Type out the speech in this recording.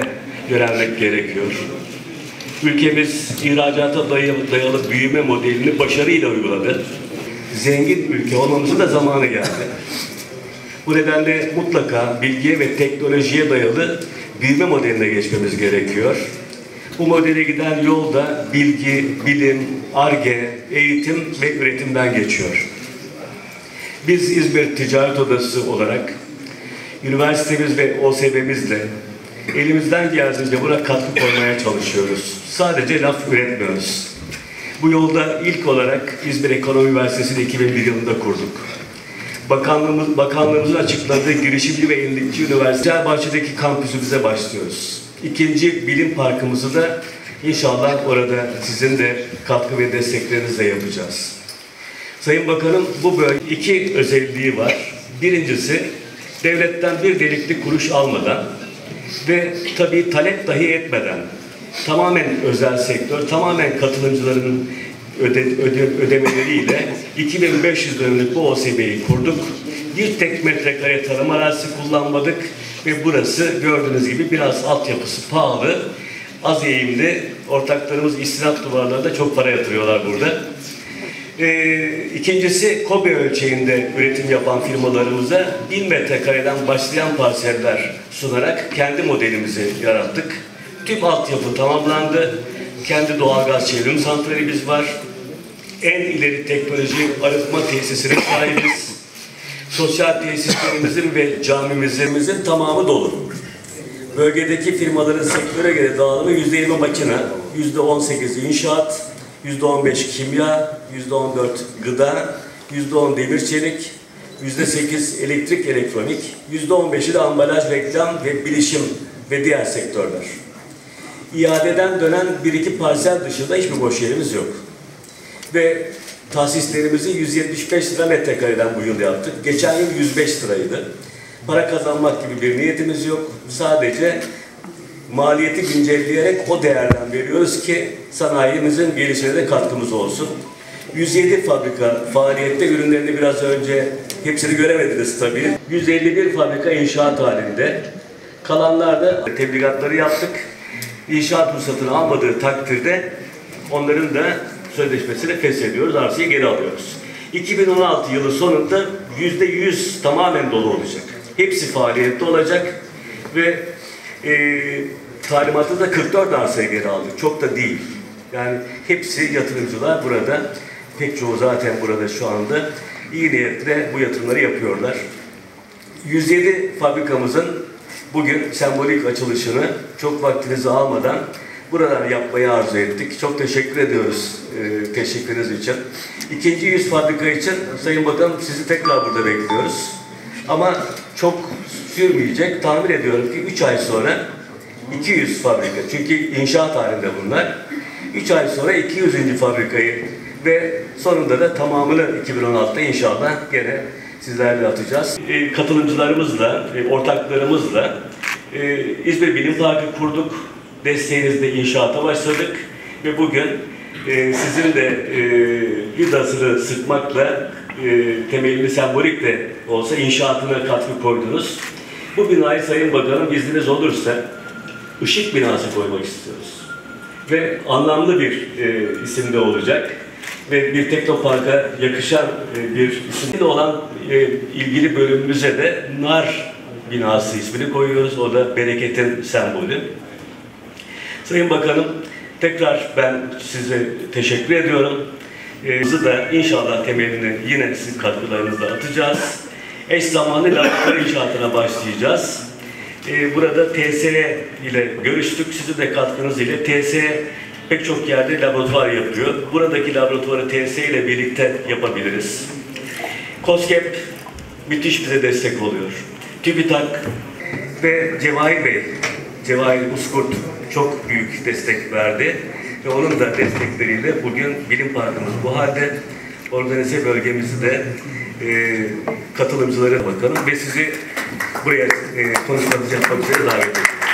yönelmek gerekiyor. Ülkemiz ihracata dayalı, dayalı büyüme modelini başarıyla uyguladı. Zengin ülke olmamızın da zamanı geldi. Bu nedenle mutlaka bilgiye ve teknolojiye dayalı büyüme modeline geçmemiz gerekiyor. Bu modele giden yol da bilgi, bilim, arge, eğitim ve üretimden geçiyor. Biz İzmir Ticaret Odası olarak üniversitemiz ve OSB'mizle elimizden geldiğince buna katkı koymaya çalışıyoruz. Sadece laf üretmiyoruz. Bu yolda ilk olarak İzmir Ekonomi Üniversitesi'ni 2001 yılında kurduk. Bakanlığımız, bakanlığımızın açıkladığı girişimci ve yenilikçi üniversite bahçedeki kampüsümüze başlıyoruz. İkinci bilim parkımızı da inşallah orada sizin de katkı ve desteklerinizle yapacağız. Sayın Bakanım bu böyle iki özelliği var. Birincisi devletten bir delikli kuruş almadan ve tabii talep dahi etmeden tamamen özel sektör, tamamen katılımcıların öde, öde, ödemeleriyle 2500 dönümlük bu OSB'yi kurduk. Bir tek metrekare tarım arazisi kullanmadık ve burası gördüğünüz gibi biraz altyapısı pahalı. Az eğimli ortaklarımız istinat duvarlarında çok para yatırıyorlar burada. Ee, ikincisi KOBE ölçeğinde üretim yapan firmalarımıza 1000 metrekareden başlayan parseller sunarak kendi modelimizi yarattık. Tüm altyapı tamamlandı. Kendi doğalgaz çevrim santralimiz var. En ileri teknoloji arıtma tesisine sahibiz. Sosyal tesislerimizin ve camimizin tamamı dolu. Bölgedeki firmaların sektöre göre dağılımı %20 makine, %18 inşaat, %15 kimya, %14 gıda, %10 demir çelik, %8 elektrik elektronik, %15'i de ambalaj, reklam ve bilişim ve diğer sektörler. İadeden dönen bir iki parsel dışında hiçbir boş yerimiz yok. Ve tahsislerimizi 175 lira metrekareden bu yıl yaptık. Geçen yıl 105 liraydı. Para kazanmak gibi bir niyetimiz yok. Sadece maliyeti güncelleyerek o değerden veriyoruz ki sanayimizin gelişine de katkımız olsun. 107 fabrika faaliyette ürünlerini biraz önce hepsini göremediniz tabii. 151 fabrika inşaat halinde. Kalanlar da tebligatları yaptık. İnşaat ruhsatını almadığı takdirde onların da sözleşmesini feshediyoruz, arsayı geri alıyoruz. 2016 yılı sonunda yüzde yüz tamamen dolu olacak. Hepsi faaliyette olacak ve e, talimatı da 44 arsayı geri aldık. Çok da değil. Yani hepsi yatırımcılar burada. Pek çoğu zaten burada şu anda iyi niyetle bu yatırımları yapıyorlar. 107 fabrikamızın bugün sembolik açılışını çok vaktinizi almadan buradan yapmayı arzu ettik. Çok teşekkür ediyoruz e, teşekkürünüz için. İkinci yüz fabrika için Sayın Bakanım sizi tekrar burada bekliyoruz. Ama çok sürmeyecek. Tahmin ediyorum ki 3 ay sonra 200 fabrika. Çünkü inşaat halinde bunlar. 3 ay sonra 200. fabrikayı ve sonunda da tamamını 2016'da inşallah gene sizlerle atacağız. E, katılımcılarımızla, e, ortaklarımızla e, İzmir Bilim Parkı kurduk. Desteğinizle inşaata başladık ve bugün sizin de e, vidasını sıkmakla e, temelini sembolik de olsa inşaatına katkı koydunuz. Bu binayı Sayın Bakanım izniniz olursa ışık binası koymak istiyoruz. Ve anlamlı bir e, isimde olacak ve bir teknoparka yakışan e, bir isimli olan e, ilgili bölümümüze de nar binası ismini koyuyoruz. O da bereketin sembolü. Sayın Bakanım, tekrar ben size teşekkür ediyorum. Ee, Bizi de inşallah temelini yine sizin katkılarınızla atacağız. Eş zamanlı laboratuvar inşaatına başlayacağız. Ee, Burada TSE ile görüştük. Sizin de katkınız ile TSE pek çok yerde laboratuvar yapıyor. Buradaki laboratuvarı TSE ile birlikte yapabiliriz. COSGAP müthiş bize destek oluyor. TÜBİTAK ve Cevahir Bey, Cevahir Uskurt çok büyük destek verdi. Ve onun da destekleriyle bugün bilim parkımız bu halde organize bölgemizi de e, katılımcılara bakalım ve sizi buraya e, konuşmanızı yapmak üzere davet ediyorum.